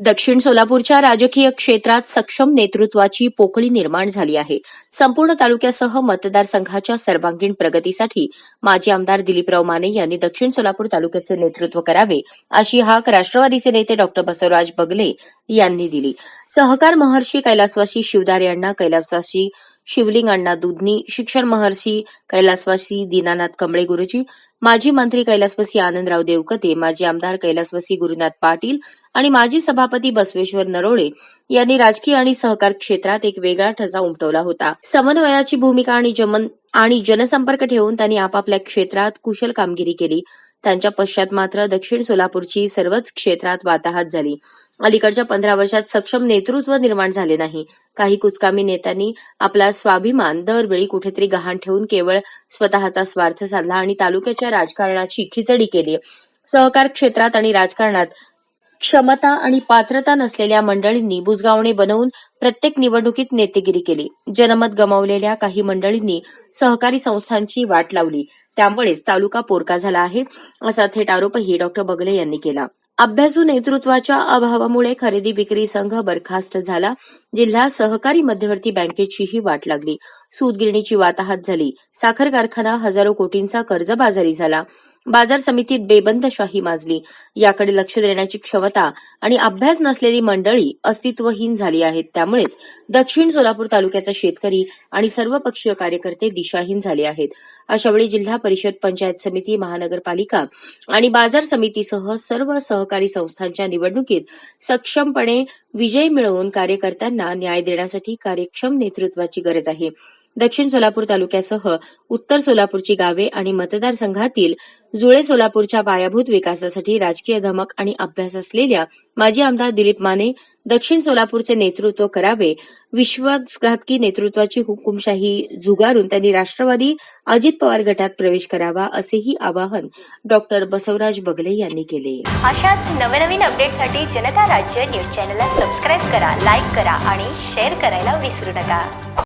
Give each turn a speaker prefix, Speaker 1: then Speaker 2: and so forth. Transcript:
Speaker 1: दक्षिण सोलापूरच्या राजकीय क्षेत्रात सक्षम नेतृत्वाची पोकळी निर्माण झाली आहे. संपूर्ण तालुक्यासह मतदारसंघाच्या सर्वांगीण प्रगतीसाठी माजी आमदार दिलीपराव माने यांनी दक्षिण सोलापूर तालुक्याचे नेतृत्व करावे अशी हाक राष्ट्रवादीचे नेते डॉक्टर बसवराज बगले यांनी दिली. सहकार महर्षी कैलासवासी शिवदार यांना कैलासवासी शिवलिंग अण्णा दुधनी शिक्षण महर्षी कैलासवासी दीनानाथ कमळे गुरुजी माजी मंत्री कैलासवासी आनंदराव देवकते माजी आमदार कैलासवासी गुरुनाथ पाटील आणि माजी सभापती बसवेश्वर नरोळे यांनी राजकीय आणि सहकार क्षेत्रात एक वेगळा ठसा उमटवला होता. समन्वयाची भूमिका आणि जमन आणि जनसंपर्क ठेवून त्यांनी आपापल्या क्षेत्रात कुशल कामगिरी केली. त्यांच्या पश्चात मात्र दक्षिण सोलापूरची सर्वच क्षेत्रात वाताहत झाली. अलीकडच्या पंधरा वर्षात सक्षम नेतृत्व निर्माण झाले नाही. काही कुचकामी नेत्यांनी आपला स्वाभिमान दरवेळी कुठेतरी गहाण ठेवून केवळ स्वतःचा स्वार्थ साधला आणि तालुक्याच्या राजकारणाची खिचडी केली. सहकार क्षेत्रात आणि राजकारणात क्षमता आणि पात्रता नसलेल्या मंडळींनी बुजगावणे बनवून प्रत्येक निवडणुकीत नेतेगिरी केली. जनमत गमावलेल्या काही मंडळींनी सहकारी संस्थांची वाट लावली. त्यामुळेच तालुका पोरका झाला आहे असा थेट आरोपही डॉक्टर बगले यांनी केला. अभ्यासू नेतृत्वाच्या अभावामुळे खरेदी विक्री संघ बरखास्त झाला. जिल्हा सहकारी मध्यवर्ती बँकेचीही वाट लागली. सूतगिरणीची वाताहत झाली. साखर कारखाना हजारो कोटींचा कर्जबाजारी झाला. बाजार समितीत बेबंदशाही माजली. याकडे लक्ष देण्याची क्षमता आणि अभ्यास नसलेली मंडळी अस्तित्वहीन झाली आहेत. त्यामुळेच दक्षिण सोलापूर तालुक्याचा शेतकरी आणि सर्वपक्षीय कार्यकर्ते दिशाहीन झाले आहेत. अशावेळी जिल्हा परिषद पंचायत समिती महानगरपालिका आणि बाजार समितीसह सर्व सहकारी संस्थांच्या निवडणुकीत सक्षमपणे विजय मिळवून कार्यकर्त्यांना न्याय देण्यासाठी कार्यक्षम नेतृत्वाची गरज आहे. दक्षिण सोलापूर तालुक्यासह उत्तर सोलापूरची गावे आणि मतदारसंघातील जुळे सोलापूरच्या पायाभूत विकासासाठी राजकीय धमक आणि अभ्यास असलेल्या माजी आमदार दिलीप माने दक्षिण सोलापूरचे नेतृत्व करावे. विश्वासघातकी नेतृत्वाची हुकुमशाही झुगारून त्यांनी राष्ट्रवादी अजित पवार गटात प्रवेश करावा असेही आवाहन डॉक्टर बसवराज बगले यांनी केले.
Speaker 2: अशाच नवनवीन अपडेटसाठी जनता राज्य न्यूज चॅनलला सबस्क्राईब करा लाईक करा आणि शेअर करायला विसरू नका.